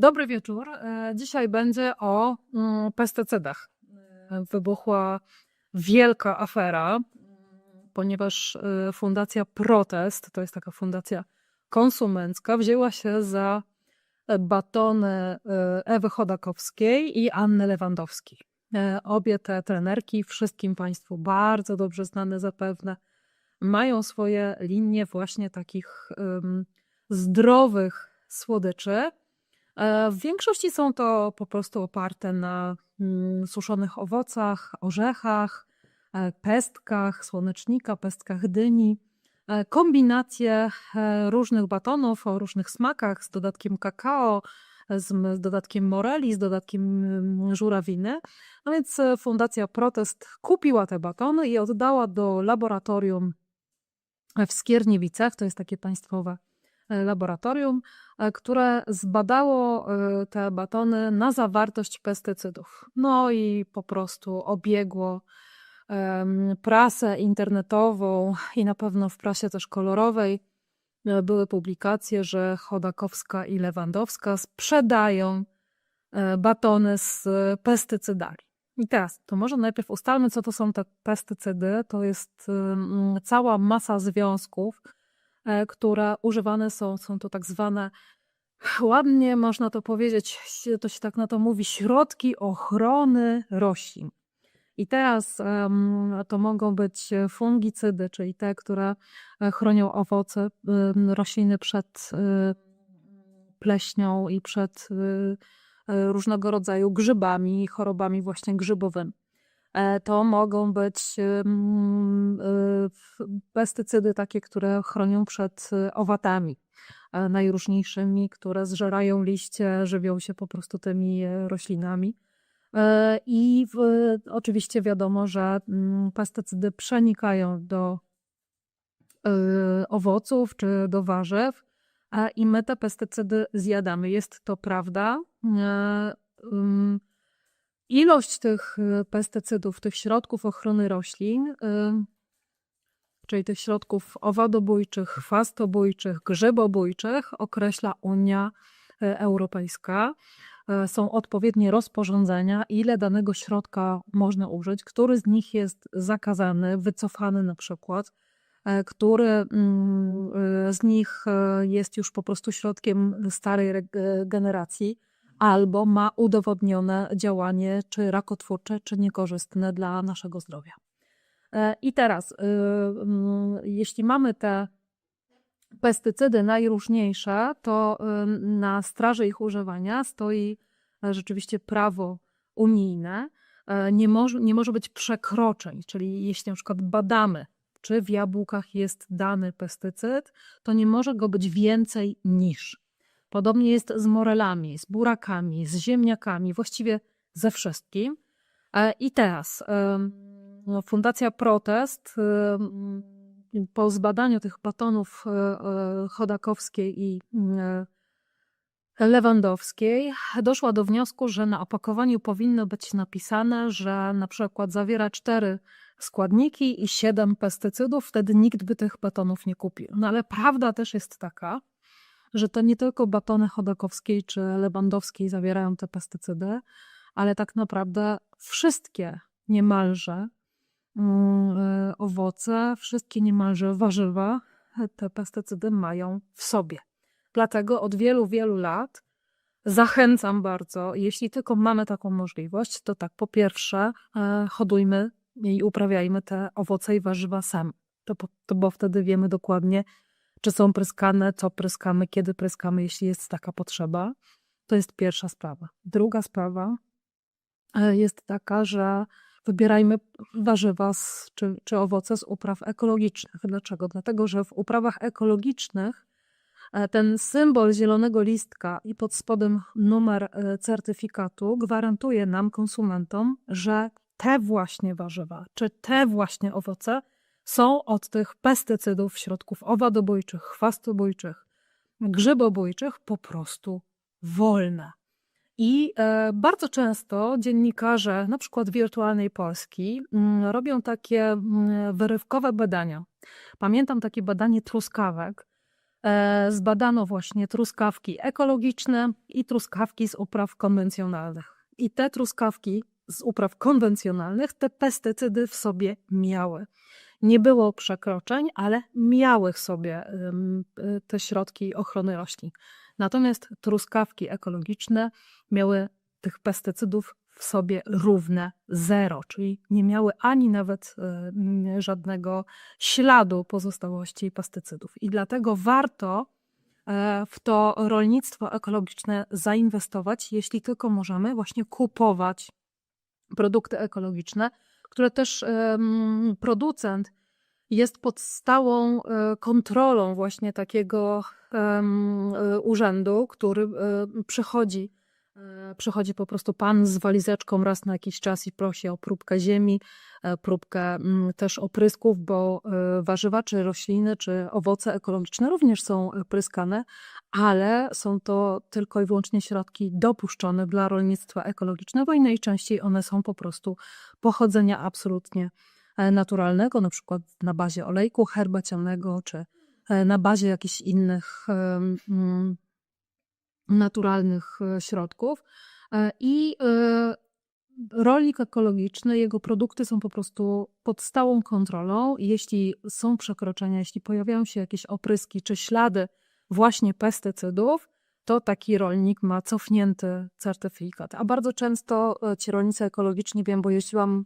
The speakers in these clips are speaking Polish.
Dobry wieczór. E, Dzisiaj będzie o mm, pestycydach. E, Wybuchła wielka afera, mm, ponieważ e, Fundacja Protest, to jest taka fundacja konsumencka, wzięła się za batony Ewy Chodakowskiej i Anny Lewandowskiej. Obie te trenerki, wszystkim Państwu bardzo dobrze znane zapewne, mają swoje linie właśnie takich em, zdrowych słodyczy. E, W większości są to po prostu oparte na mm, suszonych owocach, orzechach, e, pestkach słonecznika, pestkach dyni. E, Kombinacje różnych batonów o różnych smakach z dodatkiem kakao, z, dodatkiem moreli, z dodatkiem mm, żurawiny. No więc Fundacja Protest kupiła te batony i oddała do laboratorium w Skierniewicach, to jest takie państwowe laboratorium, e, które zbadało e, te batony na zawartość pestycydów. No i po prostu obiegło prasę internetową i na pewno w prasie też kolorowej e, były publikacje, że Chodakowska i Lewandowska sprzedają e, batony z e, pestycydami. I teraz, to może najpierw ustalmy, co to są te pestycydy. To jest cała masa związków, e, które używane są, są to tak zwane, ładnie można to powiedzieć, to się tak na to mówi, środki ochrony roślin. I teraz to mogą być fungicydy, czyli te, które e, chronią owoce rośliny przed y, pleśnią i przed różnego rodzaju grzybami, chorobami właśnie grzybowymi. E, To mogą być ym, y, pestycydy takie, które chronią przed y, owatami e, najróżniejszymi, które zżerają liście, żywią się po prostu tymi e, roślinami. I w, oczywiście wiadomo, że mm, pestycydy przenikają do y, owoców czy do warzyw, i my te pestycydy zjadamy. Jest to prawda. Ilość tych y, pestycydów, tych środków ochrony roślin, y, czyli tych środków owadobójczych, chwastobójczych, grzybobójczych, określa Unia y, Europejska. Są odpowiednie rozporządzenia, ile danego środka można użyć, który z nich jest zakazany, wycofany na przykład, który mm, z nich jest już po prostu środkiem starej re- generacji albo ma udowodnione działanie czy rakotwórcze, czy niekorzystne dla naszego zdrowia. E, I teraz, y, jeśli mamy te pestycydy najróżniejsze, to y, na straży ich używania stoi e, rzeczywiście prawo unijne. E, Nie może, nie może być przekroczeń, czyli jeśli na przykład badamy, czy w jabłkach jest dany pestycyd, to nie może go być więcej niż. Podobnie jest z morelami, z burakami, z ziemniakami, właściwie ze wszystkim. E, I teraz no, Fundacja Protest po zbadaniu tych batonów e, e, Chodakowskiej i Lewandowskiej doszła do wniosku, że na opakowaniu powinno być napisane, że na przykład zawiera cztery składniki i siedem pestycydów, wtedy nikt by tych batonów nie kupił. No ale prawda też jest taka, że to nie tylko batony Chodakowskiej czy Lewandowskiej zawierają te pestycydy, ale tak naprawdę wszystkie niemalże mm, y, owoce, wszystkie niemalże warzywa e, te pestycydy mają w sobie. Dlatego od wielu, wielu lat zachęcam bardzo, jeśli tylko mamy taką możliwość, to tak, po pierwsze, e, hodujmy i uprawiajmy te owoce i warzywa sami. To, to bo wtedy wiemy dokładnie, czy są pryskane, co pryskamy, kiedy pryskamy, jeśli jest taka potrzeba. To jest pierwsza sprawa. Druga sprawa e, jest taka, że wybierajmy warzywa z, czy, czy owoce z upraw ekologicznych. Dlaczego? Dlatego, że w uprawach ekologicznych e, ten symbol zielonego listka i pod spodem numer e, certyfikatu gwarantuje nam, konsumentom, że te właśnie warzywa, czy te właśnie owoce są od tych pestycydów, środków owadobójczych, chwastobójczych, grzybobójczych po prostu wolne. I e, bardzo często dziennikarze, na przykład Wirtualnej Polski, mm, robią takie mm, wyrywkowe badania. Pamiętam takie badanie truskawek, e, zbadano właśnie truskawki ekologiczne i truskawki z upraw konwencjonalnych. I te truskawki z upraw konwencjonalnych te pestycydy w sobie miały. Nie było przekroczeń, ale miały w sobie y, te środki ochrony roślin. Natomiast truskawki ekologiczne miały tych pestycydów w sobie równe zero, czyli nie miały ani nawet y, żadnego śladu pozostałości pestycydów. I dlatego warto e, w to rolnictwo ekologiczne zainwestować, jeśli tylko możemy właśnie kupować produkty ekologiczne, które też producent jest pod stałą e, kontrolą właśnie takiego e, urzędu, który e, przychodzi, przychodzi po prostu pan z walizeczką raz na jakiś czas i prosi o próbkę ziemi, e, próbkę mm, też oprysków, bo e, warzywa, czy rośliny, czy owoce ekologiczne również są e, pryskane, ale są to tylko i wyłącznie środki dopuszczone dla rolnictwa ekologicznego i najczęściej one są po prostu pochodzenia absolutnie e, naturalnego, na przykład na bazie olejku herbacianego, czy e, na bazie jakichś innych mm, naturalnych e, środków. E, I e, rolnik ekologiczny, jego produkty są po prostu pod stałą kontrolą. Jeśli są przekroczenia, jeśli pojawiają się jakieś opryski czy ślady właśnie pestycydów, to taki rolnik ma cofnięty certyfikat. A bardzo często ci rolnicy ekologiczni, wiem, bo jeździłam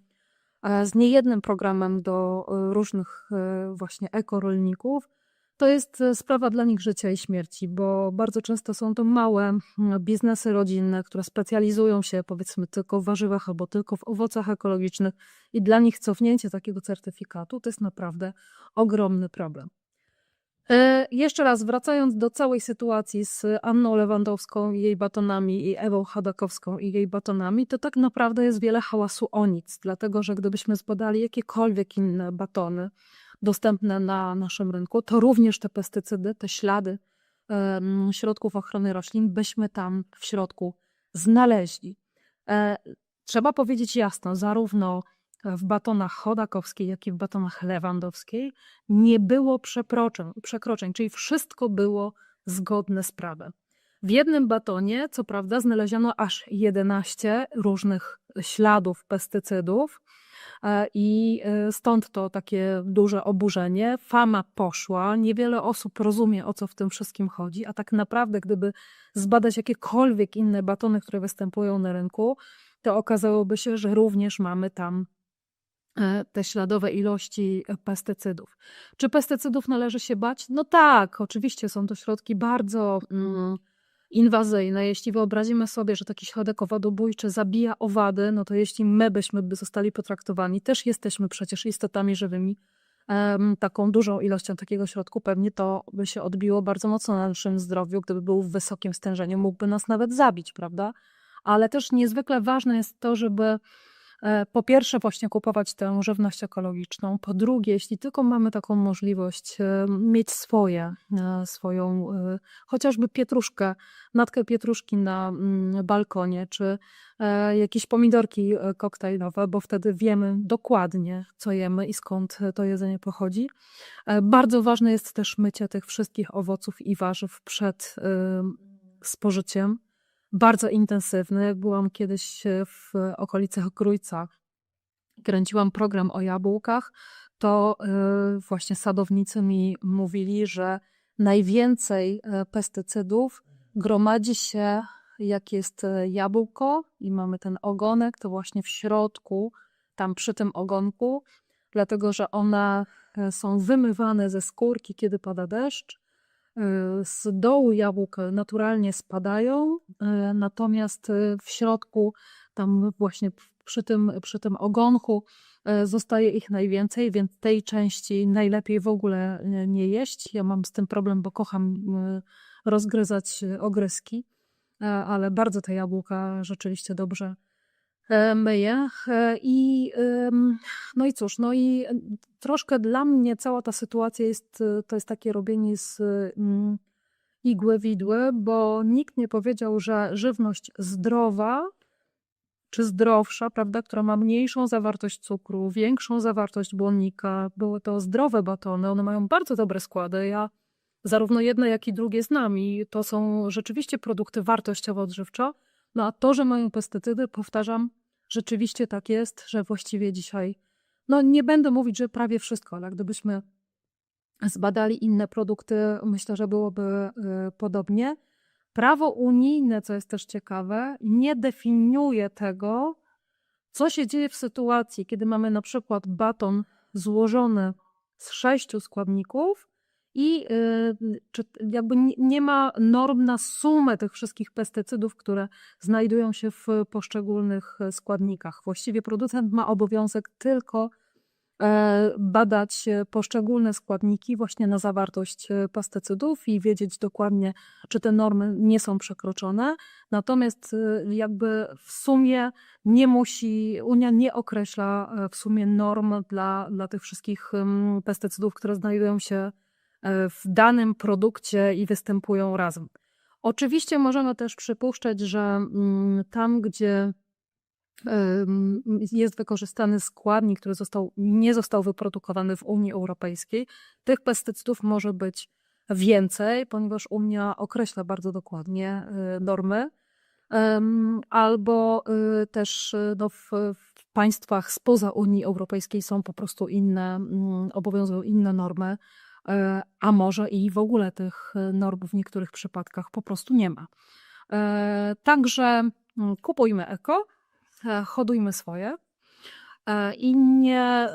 z niejednym programem do różnych właśnie ekorolników, to jest e, sprawa dla nich życia i śmierci, bo bardzo często są to małe biznesy rodzinne, które specjalizują się powiedzmy tylko w warzywach albo tylko w owocach ekologicznych i dla nich cofnięcie takiego certyfikatu to jest naprawdę ogromny problem. E, Jeszcze raz, wracając do całej sytuacji z Anną Lewandowską i jej batonami i Ewą Chodakowską i jej batonami, to tak naprawdę jest wiele hałasu o nic, dlatego że gdybyśmy zbadali jakiekolwiek inne batony dostępne na naszym rynku, to również te pestycydy, te ślady środków ochrony roślin byśmy tam w środku znaleźli. E, Trzeba powiedzieć jasno, zarówno w batonach Chodakowskiej, jak i w batonach Lewandowskiej nie było przekroczeń, przekroczeń, czyli wszystko było zgodne z prawem. W jednym batonie, co prawda, znaleziono aż 11 różnych śladów pestycydów, i e, stąd to takie duże oburzenie. Fama poszła, niewiele osób rozumie, o co w tym wszystkim chodzi, a tak naprawdę, gdyby zbadać jakiekolwiek inne batony, które występują na rynku, to okazałoby się, że również mamy tam e, te śladowe ilości e, pestycydów. Czy pestycydów należy się bać? No tak, oczywiście są to środki bardzo mm, inwazyjne. Jeśli wyobrazimy sobie, że taki środek owadobójczy zabija owady, no to jeśli my byśmy by zostali potraktowani, też jesteśmy przecież istotami żywymi, taką dużą ilością takiego środku, pewnie to by się odbiło bardzo mocno na naszym zdrowiu, gdyby był w wysokim stężeniu, mógłby nas nawet zabić, prawda? Ale też niezwykle ważne jest to, żeby po pierwsze właśnie kupować tę żywność ekologiczną, po drugie, jeśli tylko mamy taką możliwość, e, mieć swoje, e, swoją e, chociażby pietruszkę, natkę pietruszki na mm, balkonie, czy e, jakieś pomidorki e, koktajlowe, bo wtedy wiemy dokładnie, co jemy i skąd to jedzenie pochodzi. E, Bardzo ważne jest też mycie tych wszystkich owoców i warzyw przed e, spożyciem. Bardzo intensywny. Byłam kiedyś e, w okolicach Grójca, kręciłam program o jabłkach, to e, właśnie sadownicy mi mówili, że najwięcej e, pestycydów gromadzi się, jak jest jabłko i mamy ten ogonek, to właśnie w środku, tam przy tym ogonku, dlatego że one są wymywane ze skórki, kiedy pada deszcz. E, Z dołu jabłka naturalnie spadają, e, natomiast e, w środku, tam właśnie przy tym, przy tym ogonku, zostaje ich najwięcej, więc tej części najlepiej w ogóle nie jeść. Ja mam z tym problem, bo kocham rozgryzać ogryzki, e, ale bardzo te jabłka rzeczywiście dobrze myję. E, I no i cóż, no i e, troszkę dla mnie cała ta sytuacja jest, e, to jest takie robienie z igły widły, bo nikt nie powiedział, że żywność zdrowa czy zdrowsza, prawda, która ma mniejszą zawartość cukru, większą zawartość błonnika, były to zdrowe batony, one mają bardzo dobre składy. Ja zarówno jedne, jak i drugie znam i to są rzeczywiście produkty wartościowo-odżywczo. No a to, że mają pestycydy, powtarzam, rzeczywiście tak jest, że właściwie dzisiaj, no nie będę mówić, że prawie wszystko, ale gdybyśmy zbadali inne produkty, myślę, że byłoby y, podobnie. Prawo unijne, co jest też ciekawe, nie definiuje tego, co się dzieje w sytuacji, kiedy mamy na przykład baton złożony z sześciu składników i y, czy jakby nie- ma norm na sumę tych wszystkich pestycydów, które znajdują się w poszczególnych składnikach. Właściwie producent ma obowiązek tylko e, badać poszczególne składniki właśnie na zawartość e, pestycydów i wiedzieć dokładnie, czy te normy nie są przekroczone. Natomiast e, jakby w sumie nie musi, Unia nie określa w sumie norm dla, dla tych wszystkich em, pestycydów, które znajdują się w danym produkcie i występują razem. Oczywiście możemy też przypuszczać, że mm, tam, gdzie jest wykorzystany składnik, który został, nie został wyprodukowany w Unii Europejskiej, tych pestycydów może być więcej, ponieważ Unia określa bardzo dokładnie y, normy. Albo y, też no, w, w państwach spoza Unii Europejskiej są po prostu inne, mm, obowiązują inne normy, e, a może i w ogóle tych e, norm w niektórych przypadkach po prostu nie ma. E, Także mm, kupujmy eko, e, hodujmy swoje e, i nie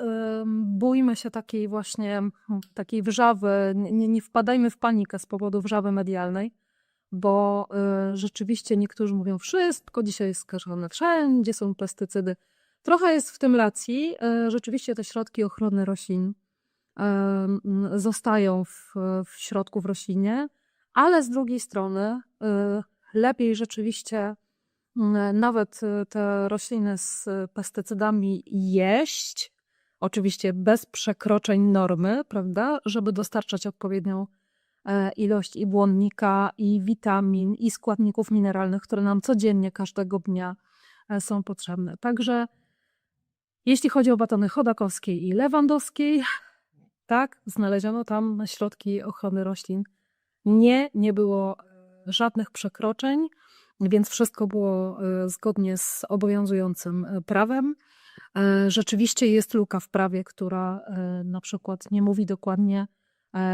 bójmy się takiej właśnie mm, takiej wrzawy, nie, nie wpadajmy w panikę z powodu wrzawy medialnej bo rzeczywiście niektórzy mówią, wszystko dzisiaj jest skażone, wszędzie są pestycydy. Trochę jest w tym racji. Rzeczywiście te środki ochrony roślin zostają w, w środku w roślinie, ale z drugiej strony y, lepiej rzeczywiście y, nawet y, te rośliny z pestycydami jeść, oczywiście bez przekroczeń normy, prawda, żeby dostarczać odpowiednią e, ilość i błonnika, i witamin, i składników mineralnych, które nam codziennie, każdego dnia e, są potrzebne. Także jeśli chodzi o batony chodakowskiej i lewandowskiej, tak, znaleziono tam środki ochrony roślin. Nie, nie było e, żadnych przekroczeń, więc wszystko było e, zgodnie z obowiązującym e, prawem. Rzeczywiście jest luka w prawie, która na przykład nie mówi dokładnie,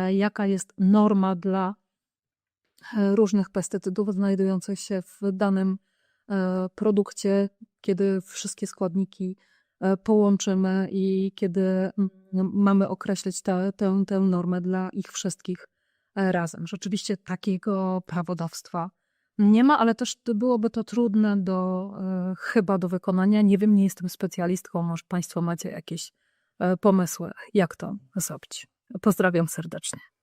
jaka jest norma dla różnych pestycydów znajdujących się w danym produkcie, kiedy wszystkie składniki połączymy i kiedy mm, mamy określić tę, tę, tę normę dla ich wszystkich e, razem. Rzeczywiście takiego prawodawstwa nie ma, ale też byłoby to trudne do, e, chyba do wykonania. Nie wiem, nie jestem specjalistką, może Państwo macie jakieś e, pomysły, jak to zrobić. Pozdrawiam serdecznie.